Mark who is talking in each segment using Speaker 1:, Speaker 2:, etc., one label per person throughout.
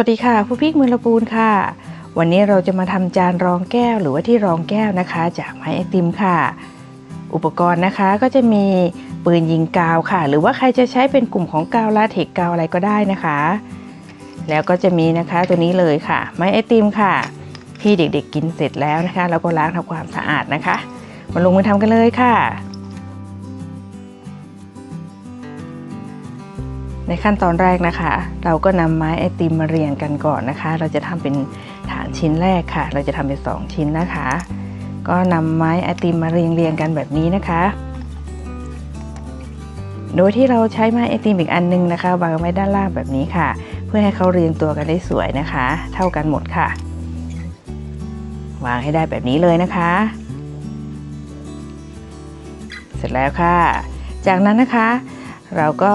Speaker 1: สวัสดีค่ะผู้พิกมือละปูนค่ะ วันนี้เราจะมาทำจานรองแก้วหรือว่าที่รองแก้วนะคะ จากไม้ไอติมค่ะ อุปกรณ์นะคะก็จะมีปืนยิงกาวค่ะ หรือว่าใครจะใช้เป็นกลุ่มของกาวลาเทกกาวอะไรก็ได้นะคะ แล้วก็จะมีนะคะตัวนี้เลยค่ะ ไม้ไอติมค่ะ ที่เด็กๆกินเสร็จแล้วนะคะ แล้วก็ล้างทำความสะอาดนะคะ มาลงมือทำกันเลยค่ะ ในขั้นตอนแรกนะคะ เราก็นำไม้ไอติมมาเรียงกันก่อนนะคะ เราจะทำเป็นฐานชิ้นแรกค่ะ เราจะทำเป็นสองชิ้นนะคะ ก็นำไม้ไอติมมาเรียงเรียงกันแบบนี้นะคะ โดยที่เราใช้ไม้ไอติมอีกอันนึงนะคะวางไว้ด้านล่างแบบนี้ค่ะ เพื่อให้เขาเรียงตัวกันได้สวยนะคะ เท่ากันหมดค่ะ วางให้ได้แบบนี้เลยนะคะ เสร็จแล้วค่ะ จากนั้นนะคะ เราก็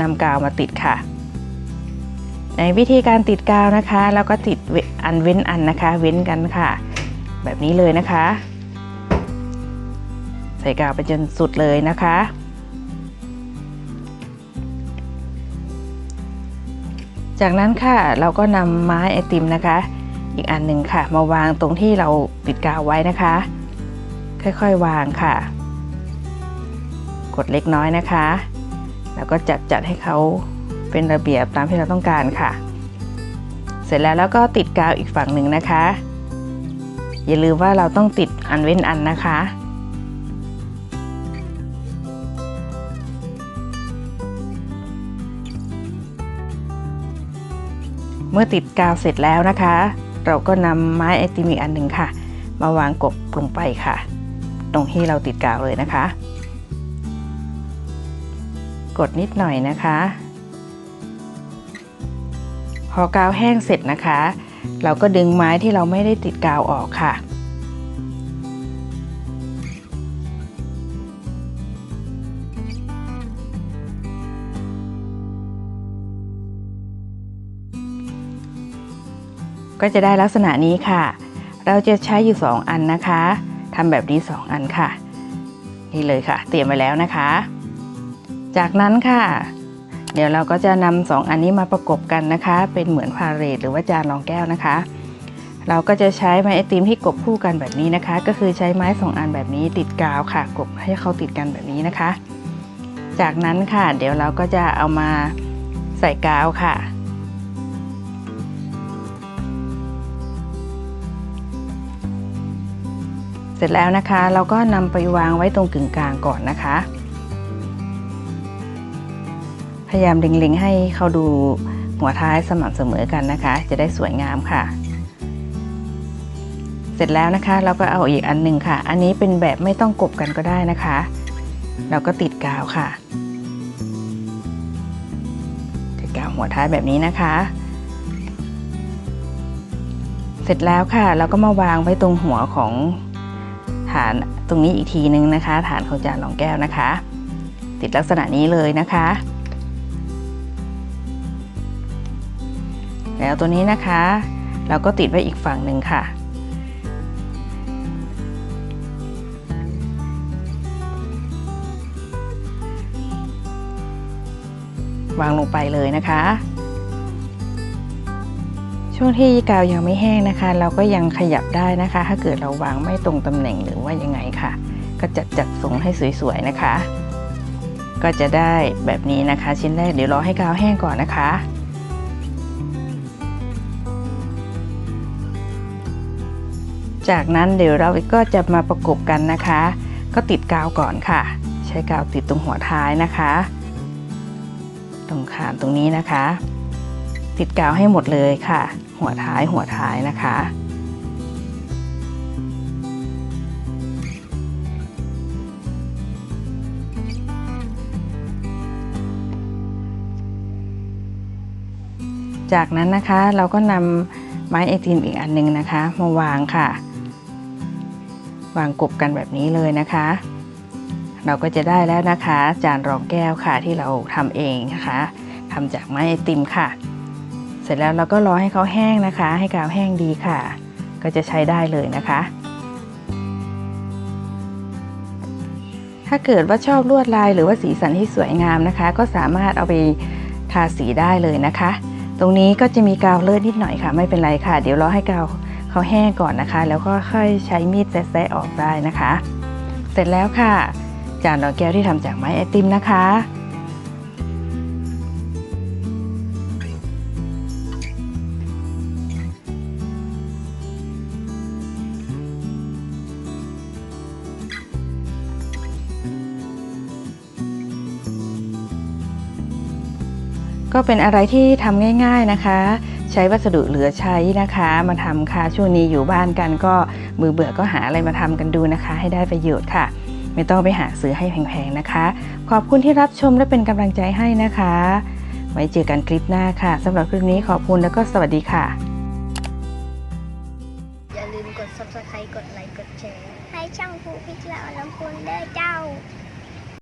Speaker 1: นำกาวมาติดค่ะ ในวิธีการติดกาวนะคะ แล้วก็ติดอันเว้นอันนะคะ เว้นกันค่ะ แบบนี้เลยนะคะ ใส่กาวไปจนสุดเลยนะคะจากนั้นค่ะเราก็นำไม้ไอติมนะคะ อีกอันหนึ่งค่ะ มาวางตรงที่เราติดกาวไว้นะคะ ค่อยๆวางค่ะ กดเล็กน้อยนะคะ แล้วก็จัดจัดให้เขาเป็นระเบียบตามที่เราต้องการค่ะ เสร็จแล้วแล้วก็ติดกาวอีกฝั่งหนึ่งนะคะ อย่าลืมว่าเราต้องติดอันเว้นอันนะคะ เมื่อติดกาวเสร็จแล้วนะคะ เราก็นำไม้ไอติมอีกอันหนึ่งค่ะ มาวางกบลงไปค่ะ ตรงที่เราติดกาวเลยนะคะ กดนิดหน่อยนะคะ พอกาวแห้งเสร็จนะคะ เราก็ดึงไม้ที่เราไม่ได้ติดกาวออกค่ะ ก็จะได้ลักษณะนี้ค่ะ เราจะใช้อยู่ 2 อันนะคะทำแบบนี้ 2 อันค่ะ นี่เลยค่ะ เตรียมไว้แล้วนะคะ จากนั้นค่ะ เดี๋ยวเราก็จะนำสองอันนี้มาประกบกันนะคะ เป็นเหมือนพาเรตหรือว่าจานรองแก้วนะคะ เราก็จะใช้ไม้ไอติมที่กบคู่กันแบบนี้นะคะ ก็คือใช้ไม้สองอันแบบนี้ติดกาวค่ะ กบให้เขาติดกันแบบนี้นะคะ จากนั้นค่ะ เดี๋ยวเราก็จะเอามาใส่กาวค่ะเสร็จแล้วนะคะ เราก็นำไปวางไว้ตรงกึ่งกลางก่อนนะคะ พยายามเล็งๆให้เขาดูหัวท้ายสม่ำเสมอกันนะคะ จะได้สวยงามค่ะ เสร็จแล้วนะคะเราก็เอาอีกอันหนึ่งค่ะ อันนี้เป็นแบบไม่ต้องกบกันก็ได้นะคะ เราก็ติดกาวค่ะ ติดกาวหัวท้ายแบบนี้นะคะ เสร็จแล้วค่ะ เราก็มาวางไว้ตรงหัวของฐานตรงนี้อีกทีนึงนะคะ ฐานของจานรองแก้วนะคะ ติดลักษณะนี้เลยนะคะ แล้วตัวนี้นะคะ เราก็ติดไว้อีกฝั่งหนึ่งค่ะ วางลงไปเลยนะคะ ช่วงที่กาวยังไม่แห้งนะคะ เราก็ยังขยับได้นะคะ ถ้าเกิดเราวางไม่ตรงตำแหน่งหรือว่ายังไงค่ะ ก็จัดจัดทรงให้สวยๆนะคะ ก็จะได้แบบนี้นะคะ ชิ้นแรกเดี๋ยวรอให้กาวแห้งก่อนนะคะ จากนั้นเดี๋ยวเราก็จะมาประกบกันนะคะ ก็ติดกาวก่อนค่ะ ใช้กาวติดตรงหัวท้ายนะคะ ตรงขานตรงนี้นะคะ ติดกาวให้หมดเลยค่ะ หัวท้ายหัวท้ายนะคะจากนั้นนะคะเราก็นำไม้ไอติมอีกอันหนึงนะคะ มาวางค่ะ วางกบกันแบบนี้เลยนะคะ เราก็จะได้แล้วนะคะ จานรองแก้วค่ะที่เราทำเองนะคะทำจากไม้ไอติมค่ะ เสร็จแล้วเราก็รอให้เขาแห้งนะคะ ให้กาวแห้งดีค่ะ ก็จะใช้ได้เลยนะคะ ถ้าเกิดว่าชอบลวดลายหรือว่าสีสันที่สวยงามนะคะ ก็สามารถเอาไปทาสีได้เลยนะคะ ตรงนี้ก็จะมีกาวเลือะนิดหน่อยค่ะ ไม่เป็นไรค่ะ เดี๋ยวราให้กาว เขาแห้งก่อนนะคะ แล้วก็ค่อยใช้มีดแซะๆออกได้นะคะ เสร็จแล้วค่ะ จานดอกแก้วที่ทำจากไม้ไอติมนะคะก็เป็นอะไรที่ทำง่าย ๆนะคะ ใช้วัสดุเหลือใช้นะคะ มาทำค่ะช่วงนี้อยู่บ้านกันก็มือเบื่อก็หาอะไรมาทำกันดูนะคะ ให้ได้ประโยชน์ค่ะ ไม่ต้องไปหาซื้อให้แพงๆนะคะ ขอบคุณที่รับชมและเป็นกำลังใจให้นะคะ ไว้เจอกันคลิปหน้าค่ะสำหรับคลิปนี้ขอบคุณแล้วก็สวัสดีค่ะ